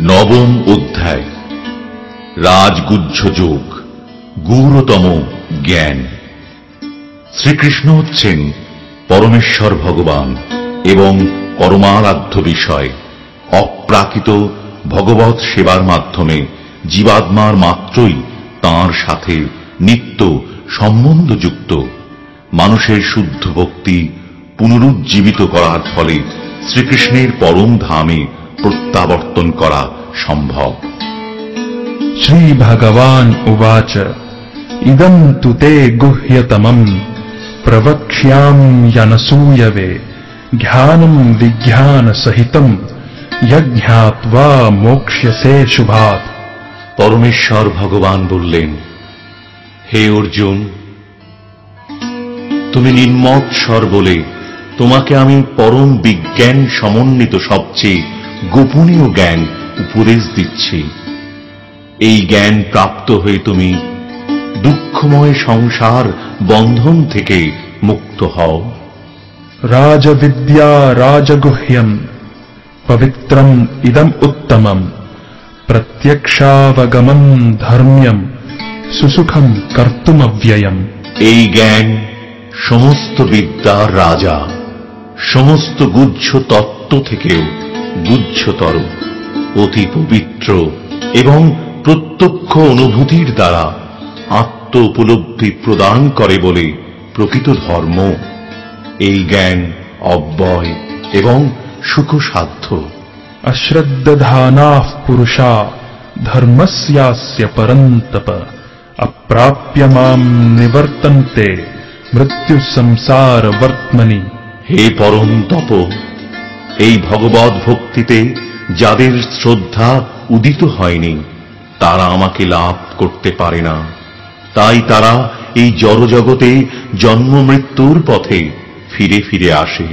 নবম অধ্যায়। রাজগুজ্জ যোগ, গৌরতম জ্ঞান। শ্রীকৃষ্ণ হচ্ছেন পরমেশ্বর ভগবান এবং পরমারাধ্য বিষয়, অপ্রাকৃত ভগবত সেবার মাধ্যমে জীবাত্মার মাত্রই তাঁর সাথে নিত্য সম্বন্ধযুক্ত, মানুষের শুদ্ধ ভক্তি পুনরুজ্জীবিত করার ফলে শ্রীকৃষ্ণের পরম ধামে প্রত্যাবর্তন করা সম্ভব। শ্রী ভগবান উবাচ ইদম তুতে গুহ্যতমম প্রবক্ষ্যামূয়বে জ্ঞানম বিজ্ঞান সহিতম যজ্ঞাত্বা মোক্ষ্যসে শুভাত পরমেশ্বর ভগবান বললেন হে অর্জুন তুমি নির্মৎসর বলে তোমাকে আমি পরম বিজ্ঞান সমন্বিত সবচেয়ে গোপনীয় জ্ঞান উপদেশ দিচ্ছে। এই জ্ঞান প্রাপ্ত হয়ে তুমি দুঃখময় সংসার বন্ধন থেকে মুক্ত হও। রাজবিদ্যা রাজগুহ্যম পবিত্রম ইদম উত্তমম প্রত্যক্ষাবগমম ধর্ম্যম সুসুখম কর্তুমব্যয়ম এই জ্ঞান সমস্ত বিদ্যার রাজা সমস্ত গুচ্ছ তত্ত্ব থেকেও গুহ্যতর অতি পবিত্র এবং প্রত্যক্ষ অনুভূতির দ্বারা আত্ম উপলব্ধি প্রদান করে বলে প্রকৃত ধর্ম। এই জ্ঞান অব্যয় এবং সুখসাধ্য। অশ্রদ্ধানা পুরুষা ধর্মস্যাস্য পরন্তপ অপ্রাপ্য মাম নিবর্তন্তে মৃত্যু সংসার বর্তমনি হে পরন্তপ এই ভগবত ভক্তিতে যাদের শ্রদ্ধা উদিত হয়নি তারা আমাকে লাভ করতে পারে না। তাই তারা এই জড়জগতে জন্ম মৃত্যুর পথে ফিরে ফিরে আসে।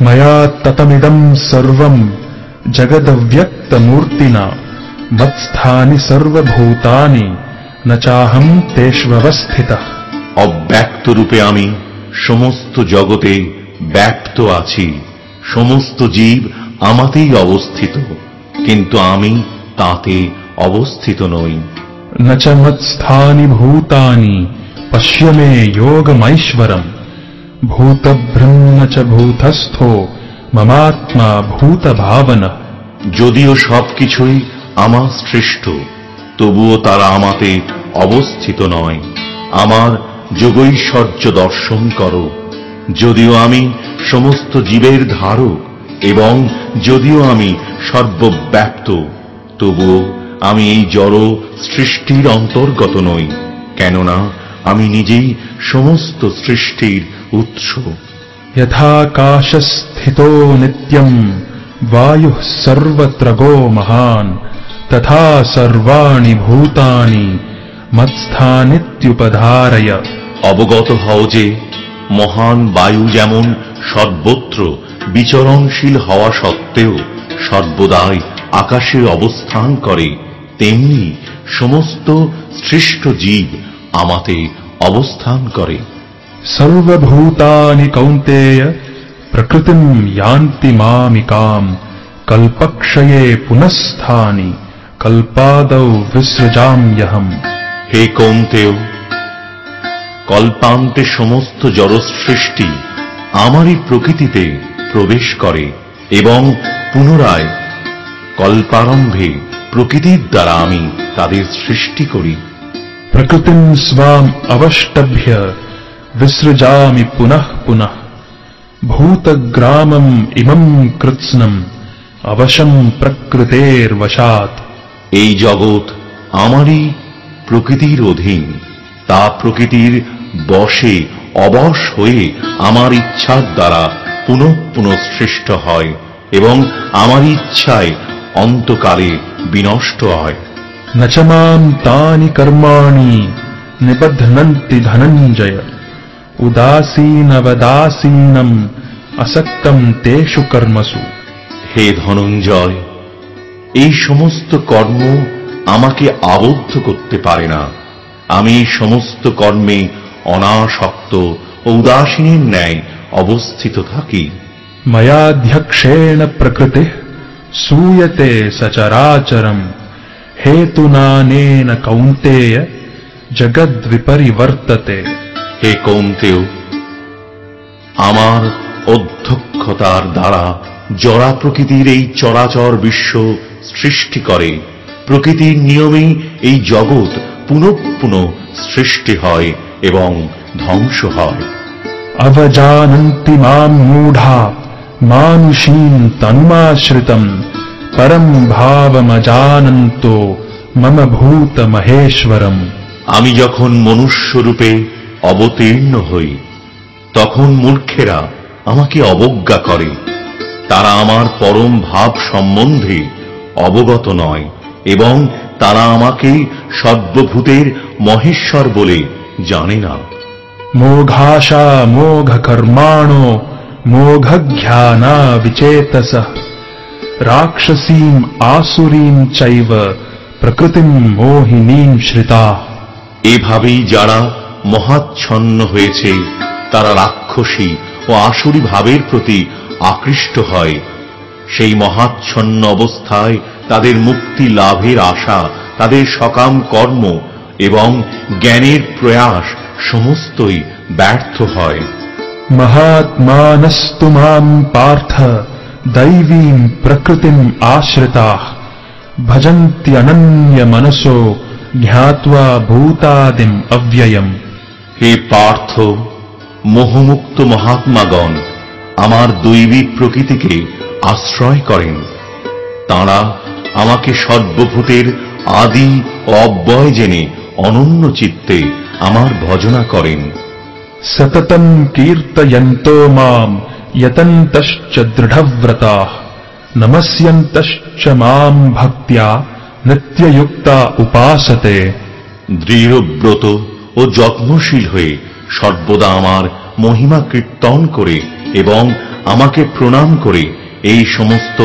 মায়া ততমিদম সর্বম জগদব্যক্ত মূর্তিনা বৎস্থানি সর্বভূতানি নচাহম তেষ্বস্থিত অব্যক্ত রূপে আমি সমস্ত জগতে ব্যক্ত আছি। সমস্ত জীব আমাতেই অবস্থিত কিন্তু আমি তাতে অবস্থিত নই न च मत्स्थानि भूतानि पश्य मे योगमैश्वरम् भूतभृम् न च भूतस्थो ममात्मा भूतभावनः যদিও সবকিছুই আমার সৃষ্ট তবুও তারা আমাতে অবস্থিত নয় আমার যোগৈশ্বর্য দর্শন করো যদিও আমি সমস্ত জীবের ধারক এবং যদিও আমি সর্বব্যাপ্ত তবুও আমি এই জড় সৃষ্টির অন্তর্গত নই কেননা আমি নিজেই সমস্ত সৃষ্টির উৎস यथाकाशस्थितो नित्यम् वायुः सर्वत्रगो महान् तथा सर्वाणि भूतानि मत्स्थानित्युपधारय অবগত হও যে মহান বায়ু যেমন সর্বত্র বিচরণশীল হওয়া সত্ত্বেও সর্বদাই আকাশে অবস্থান করে তেমনি সমস্ত সৃষ্ট জীব আমাতে অবস্থান করে। সর্বভূতানি কৌন্তেয় প্রকৃতিম ইয়ান্তি মামিকাম কল্পক্ষয়ে পুনঃস্থানি কল্পাদৌ বিসৃজাম্যহম হে কৌন্তেয় কল্পান্তে সমস্ত জড়সৃষ্টি আমারই প্রকৃতিতে প্রবেশ করে এবং পুনরায় কল্পারম্ভে প্রকৃতির দ্বারা আমি তাদের সৃষ্টি করি। প্রকৃতি স্বাম অবষ্টভ্য বিসৃজামি পুনঃ পুনঃ। ভূতগ্রামম ইমম কৃৎস্নম অবশম প্রকৃতের বশাত এই জগৎ আমারই প্রকৃতির অধীন তা প্রকৃতির বসে অবস হয়ে আমার ইচ্ছার দ্বারা পুনঃ পুনঃ সৃষ্ট হয় এবং আমার ইচ্ছায় অন্তকালে বিনষ্ট হয়। নচমাম তানি কর্মাণি নিবধনন্তি ধনঞ্জয়। উদাসীনবদাসীনম আসক্তম তেষু কর্মসু। হে ধনঞ্জয় এই সমস্ত কর্ম আমাকে আবদ্ধ করতে পারে না। আমি সমস্ত কর্মে অনাসক্ত ও উদাসীনের ন্যায় অবস্থিত থাকি मयाध्यक्षेण प्रकृतिः सूयते सचराचरम् हेतुनानेन कौन्तेय जगद्विपरिवर्तते হে কৌন্তেয় আমার অধ্যক্ষতার দ্বারা জড়া প্রকৃতির এই চরাচর বিশ্ব সৃষ্টি করে প্রকৃতির নিয়মেই এই জগৎ পুনঃ পুনঃ সৃষ্টি হয় এবং ধ্বংস হয়। অবজানন্তি মাম মূঢ়া মানুষীন তন্মাশ্রিতম পরম ভাবমজানন্ত মম ভূত মহেশ্বরম আমি যখন মনুষ্যরূপে অবতীর্ণ হই তখন মূর্খেরা আমাকে অবজ্ঞা করে। তারা আমার পরম ভাব সম্বন্ধে অবগত নয় এবং তারা আমাকে সর্বভূতের মহেশ্বর বলে জানে না। মোঘাশা মোঘ কর্মাণ মোঘ ঘ্যানা বিচেতস। রাক্ষসীম আসুরীম চৈব প্রকৃতিম মোহিনীম শ্রিতা। এভাবেই যারা মহাচ্ছন্ন হয়েছে তারা রাক্ষসী ও আসুরী ভাবের প্রতি আকৃষ্ট হয়। সেই মহাচ্ছন্ন অবস্থায় তাদের মুক্তি লাভের আশা তাদের সকাম কর্ম এবং জ্ঞানের প্রয়াস সমস্তই ব্যর্থ হয়। মহাত্মানস্তু পার্থ দৈবীম প্রকৃতিম আশ্রিতা। ভজন্তি অনন্য মনসো জ্ঞাত্বা ভূতাদিম অব্যয়ম। হে পার্থ মোহমুক্ত মহাত্মাগণ আমার দৈবী প্রকৃতিকে আশ্রয় করেন। তাঁরা আমাকে সর্বভূতের আদি অব্যয় জেনে অনন্য চিত্তে আমার ভজনা করেন। সততম কীর্তয়ন্ত মাম যতন্তশ্চ দৃঢ়ব্রতা নমস্যন্তশ্চ মাম ভক্তিয়া নিত্যযুক্তা উপাসতে। দৃঢ়ব্রত ও যত্নশীল হয়ে সর্বদা আমার মহিমা কীর্তন করে এবং আমাকে প্রণাম করে এই সমস্ত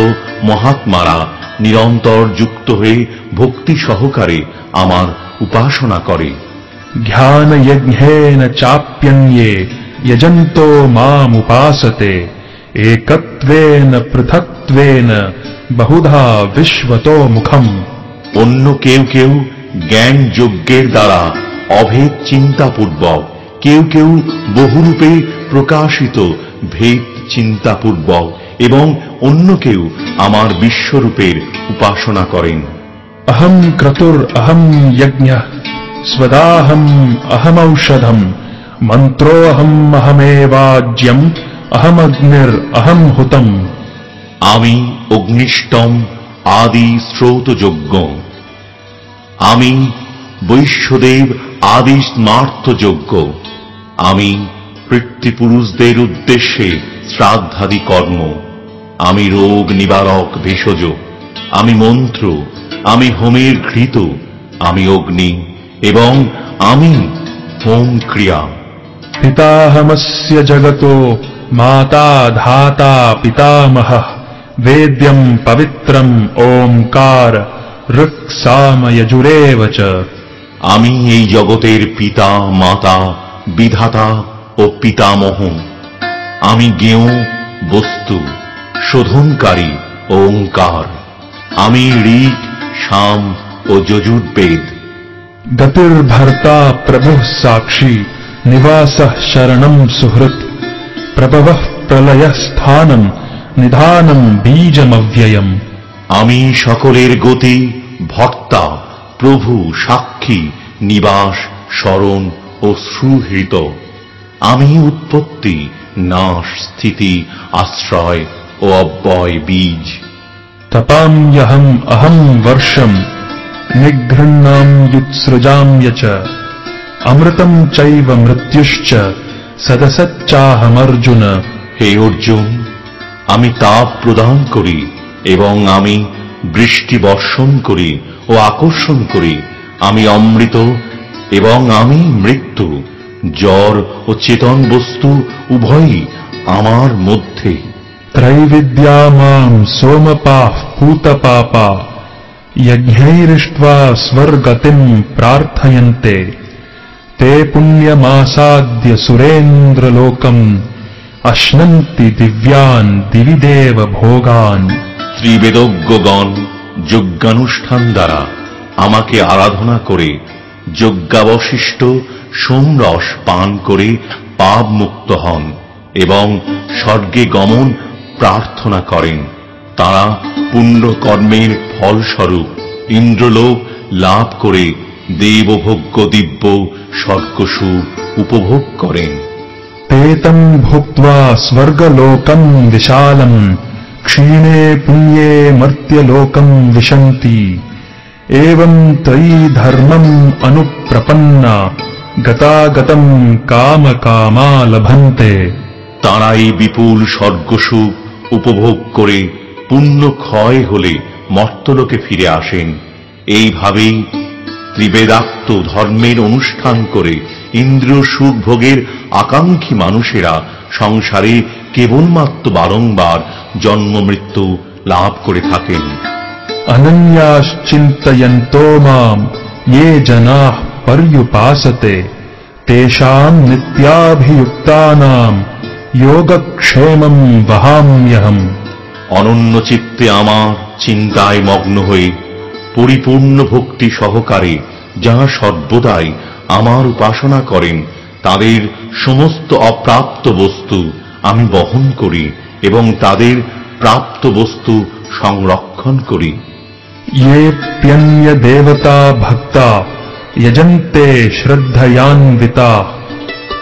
মহাত্মারা নিরন্তর যুক্ত হয়ে ভক্তি সহকারে আমার উপাসনা করে। ধ্যান যজ্ঞেন চাপ্যঙ্গে যজন্ত মাম উপাসতে। একত্বেন পৃথকত্বেন বহুধা বিশ্বত মুখম। অন্য কেউ কেউ জ্ঞান যজ্ঞের দ্বারা অভেদ চিন্তাপূর্বক, কেউ কেউ বহুরূপে প্রকাশিত ভেদ চিন্তাপূর্বক এবং অন্য কেউ আমার বিশ্বরূপের উপাসনা করেন। अहम् क्रतुर् अहम् यज्ञः स्वदाहम् अहमौषधम् मन्त्रोऽहम् अहमेवाज्यम् अहमग्निर् अहम् हुतम् আমি অগ্নিষ্টম আদি স্রোতযজ্ঞ আমি বৈশ্যদেব আদি স্মার্তযজ্ঞ আমি পিতৃপুরুষদের উদ্দেশ্যে শ্রাদ্ধাদি কর্ম আমি রোগ নিবারক ভেষজ আমি মন্ত্র আমি হোমের ঘৃত আমি অগ্নি এবং আমি হোম ক্রিয়া पिताहमस्य जगतो माता धाता पितामहः वेद्यम् पवित्रम् ओङ्कार ऋक्सामयजुरेव च আমি এই জগতের পিতা মাতা বিধাতা ও পিতামহ আমি জ্ঞেয় বস্তু শোধনকারী ও ওঙ্কার আমি ঋক সাম ও যজুর্বেদ গতির্ভর্তা প্রভু সাক্ষী নিবাস শরণম সুহৃত প্রভব প্রলয় স্থানম নিধানম বীজমব্যয়ম। আমি সকলের গতি ভক্তা প্রভু সাক্ষী নিবাস শরণ ও সুহৃত। আমি উৎপত্তি নাশ স্থিতি আশ্রয় ও অব্যয় বীজ। तपाम्यहम् अहम् वर्षम् निघृह्णाम्युत्सृजाम्य च अमृतम् चैव मृत्युश्च सदसच्चाहमर्जुन হে অর্জুন আমি তাপ প্রদান করি এবং আমি বৃষ্টি বর্ষণ করি ও আকর্ষণ করি আমি অমৃত এবং আমি মৃত্যু জ্বর ও চেতন বস্তু উভয়ই আমার মধ্যে त्रैविद्या माम् सोमपाः पूतपापा यज्ञैरिष्ट्वा स्वर्गतिम् प्रार्थयन्ते ते पुण्यमासाद्य सुरेन्द्रलोकम् अश्नन्ति दिव्यान् दिवि देव भोगान् ত্রিবেদজ্ঞগণ যজ্ঞানুষ্ঠান দ্বারা আমাকে আরাধনা করে যজ্ঞাবশিষ্ট সোমরস পান করে পাপ মুক্ত হন এবং স্বর্গে গমন প্রার্থনা করেন। তারা পুণ্যকর্মের ফলস্বরূপ ইন্দ্রলোক লাভ করে দেবভোগ্য দিব্য স্বর্গসুখ উপভোগ করেন। তেতম ভুক্তা স্বর্গলোকম বিশালম ক্ষীণে পুণ্যে মর্ত্যলোকম বিশন্তি এবং ত্রয়ী ধর্মম অনুপ্রপন্না গতাগতম কাম কামা লভন্তে তারা এই বিপুল স্বর্গসুখ উপভোগ করে পুণ্য ক্ষয় হলে মর্তলোকে ফিরে আসেন। এইভাবেই ত্রিবেদাক্ত ধর্মের অনুষ্ঠান করে ইন্দ্র সুখ ভোগের আকাঙ্ক্ষী মানুষেরা সংসারে কেবলমাত্র বারংবার জন্ম মৃত্যু লাভ করে থাকেন। অনন্যাস মাম ইয়ে জনা পর্যুপাসতে, তেষাম নিত্যাভিযুক্তানাম যোগক্ষেমম বহাম্যহম অনন্য চিত্তে আমার চিন্তায় মগ্ন হয়ে পরিপূর্ণ ভক্তি সহকারে যা সর্বদাই আমার উপাসনা করেন তাদের সমস্ত অপ্রাপ্ত বস্তু আমি বহন করি এবং তাদের প্রাপ্ত বস্তু সংরক্ষণ করি। ইয়ে প্যন্য দেবতা ভক্তা যজন্তে শ্রদ্ধয়ান্বিতা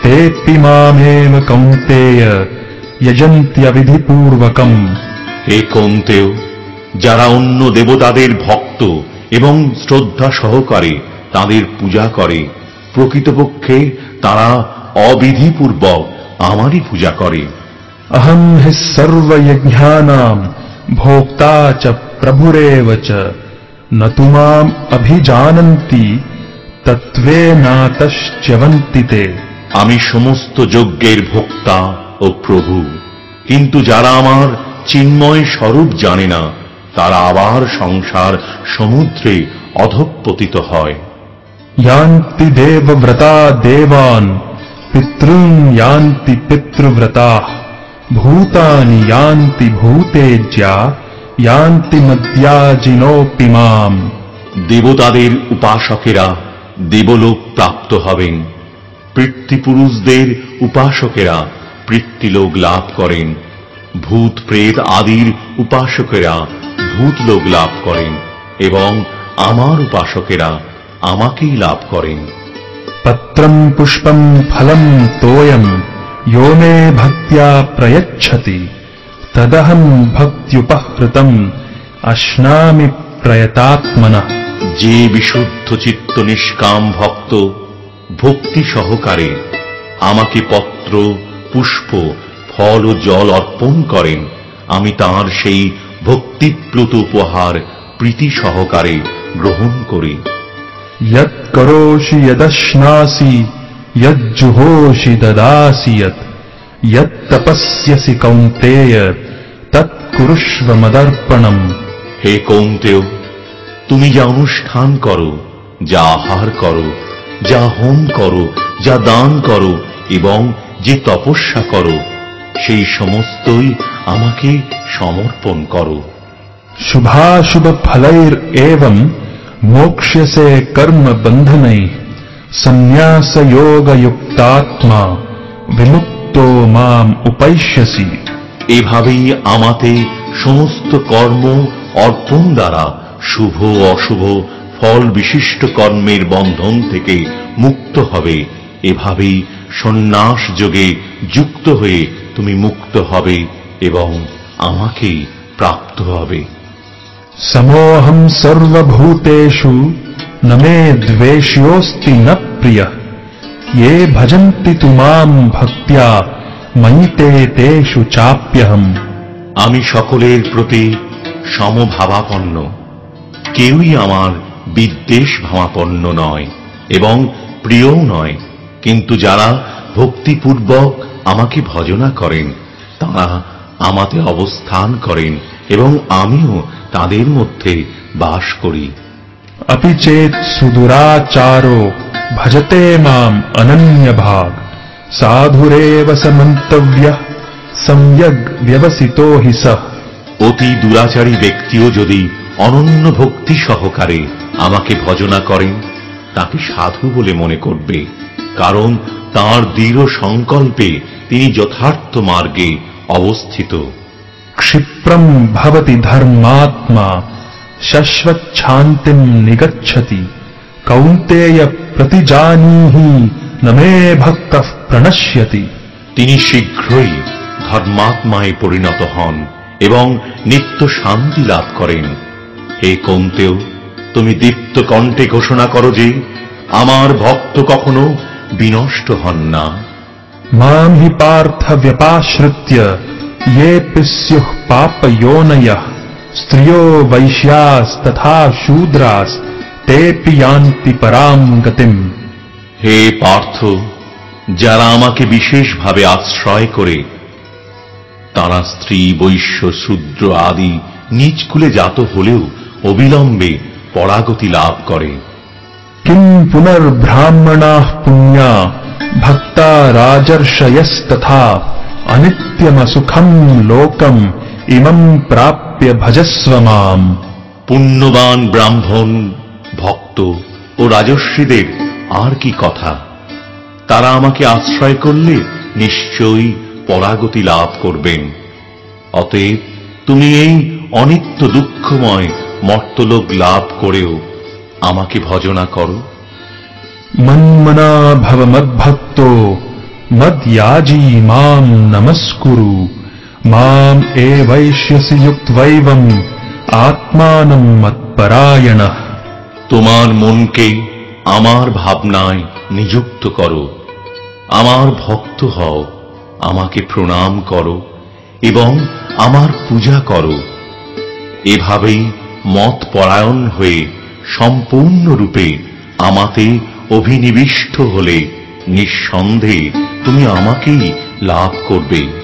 तेऽपि मामेव कौन्तेय यजन्त्यविधिपूर्वकम् হে কন্তেও যারা অন্য দেবতাদের ভক্ত এবং শ্রদ্ধা সহকারে তাদের পূজা করে প্রকৃতপক্ষে তারা অবিধিপূর্বক আমারই পূজা করে अहम् हि सर्वयज्ञानाम् भोक्ता च प्रभुरेव च न तु माम् अभिजानन्ति तत्त्वेनातश्च्यवन्ति ते আমি সমস্ত যজ্ঞের ভোক্তা ও প্রভু। কিন্তু যারা আমার চিন্ময় স্বরূপ জানে না তারা আবার সংসার সমুদ্রে অধপতিত হয়। দেবব্রতা দেবান পিতৃন ইয়ান্তি পিতৃব্রতা ভূতানি ইয়ান্তি ভূতেজ্যা ইয়ান্তি মদ্যাজিনোপিমাম দেবতাদের উপাসকেরা দেবলোক প্রাপ্ত হবেন। পিতৃপুরুষদের উপাসকেরা পৃথ্বীলোক লাভ করেন ভূত প্রেত আদির উপাসকেরা ভূতলোক লাভ করেন এবং আমার উপাসকেরা আমাকেই লাভ করেন पत्रम् पुष्पम् फलम् तोयम् यो मे भक्त्या प्रयच्छति तदहम् भक्त्युपहृतम् अश्नामि प्रयतात्मनः যে বিশুদ্ধ চিত্ত নিষ্কাম ভক্ত ভক্তি সহকারে আমাকে পত্র পুষ্প ফল ও জল অর্পণ করেন। আমি তাঁর সেই ভক্তিপ্লুত উপহার প্রীতি সহকারে গ্রহণ করি। ইয়ৎ দদাসি তপস্যসি কৌন্তেয় তৎকুরুষ্ব মদর্পণম। হে কৌন্তেয় তুমি যা অনুষ্ঠান করো যা আহার করো যা হোম করো যা দান করো এবং যে তপস্যা করো সেই সমস্তই আমাকে সমর্পণ করো। শুভাশুভ ফলের এবং মোক্ষ্যসে কর্ম বন্ধনে সন্ন্যাস যোগযুক্তাত্মা বিমুক্ত মাম উপৈশ্যসি এভাবেই আমাতে সমস্ত কর্ম অর্পণ দ্বারা শুভ অশুভ ফল বিশিষ্ট কর্মের বন্ধন থেকে মুক্ত হবে। এভাবেই সন্ন্যাস যোগে যুক্ত হয়ে তুমি মুক্ত হবে এবং আমাকে প্রাপ্ত হবে। সমোহম সর্বভূতেষু নমে দ্বেষোস্তি ন প্রিয়। ये ইয়ে ভজন্তি তুমাম ভক্তিয়া মইতে তেষু চাপ্যহম। আমি সকলের প্রতি সমভাবাপন্ন। কেউই আমার বিদ্বেষ ভাবাপন্ন নয় এবং প্রিয়ও নয় কিন্তু যারা ভক্তিপূর্বক আমাকে ভজনা করেন তারা আমাতে অবস্থান করেন এবং আমিও তাদের মধ্যে বাস করি अपि चेत् सुदुराचारो भजते माम् अनन्यभाग् साधुरेव स मन्तव्यः सम्यग् व्यवसितो हि सः অতি দুরাচারী ব্যক্তিও যদি অনন্য ভক্তি সহকারে আমাকে ভজনা করেন তাকে সাধু বলে মনে করবে কারণ তার দৃঢ় সংকল্পে তিনি যথার্থ মার্গে অবস্থিত। ক্ষিপ্রম ভবতি ধর্মাত্মা শাশ্বচ্ছান্তিম নিগচ্ছতি কৌন্তেয় প্রতিজানীহি নমে ভক্ত প্রণশ্যতি। তিনি শীঘ্রই ধর্মাত্মায় পরিণত হন এবং নিত্য শান্তি লাভ করেন। হে কৌন্তেয় তুমি দীপ্ত কণ্ঠে ঘোষণা করো যে আমার ভক্ত কখনো বিনষ্ট হন না। মাম হি পার্থ ব্যপাশ্রিত্য ইয়ে পিস্যুঃ পাপয়োনয়। স্ত্রিয় বৈশ্যাস তথা শূদ্রাস তে পিয়ান্তি পরাম গতিম। হে পার্থ যারা আমাকে বিশেষভাবে আশ্রয় করে তারা স্ত্রী বৈশ্য শূদ্র আদি নিজকুলে জাত হলেও অবিলম্বে পরাগতি লাভ করে। কিং পুনর্ব্রাহ্মণা পুণ্যা ভক্তা রাজর্ষয়স্তথা অনিত্যম সুখম লোকম ইমম প্রাপ্য ভজস্ব মাম। পুণ্যবান ব্রাহ্মণ ভক্ত ও রাজস্বীদের আর কি কথা? তারা আমাকে আশ্রয় করলে নিশ্চয়ই পরাগতি লাভ করবেন। অতএব তুমি এই অনিত্য দুঃখময় মর্তলোক লাভ করেও আমাকে ভজনা করো। মন্মনা ভব মদ্ভক্ত মদ্যাজি মাম নমস্কুরু। মাম এ বৈশ্যসি যুক্তৈবম আত্মানম মৎপরায়ণ। তোমার মনকে আমার ভাবনায় নিযুক্ত করো। আমার ভক্ত হও আমাকে প্রণাম করো এবং আমার পূজা করো। এভাবেই মত পরায়ণ হয়ে সম্পূর্ণরূপে আমাতে অভিনিবিষ্ট হলে নিঃসন্দেহে তুমি আমাকেই লাভ করবে।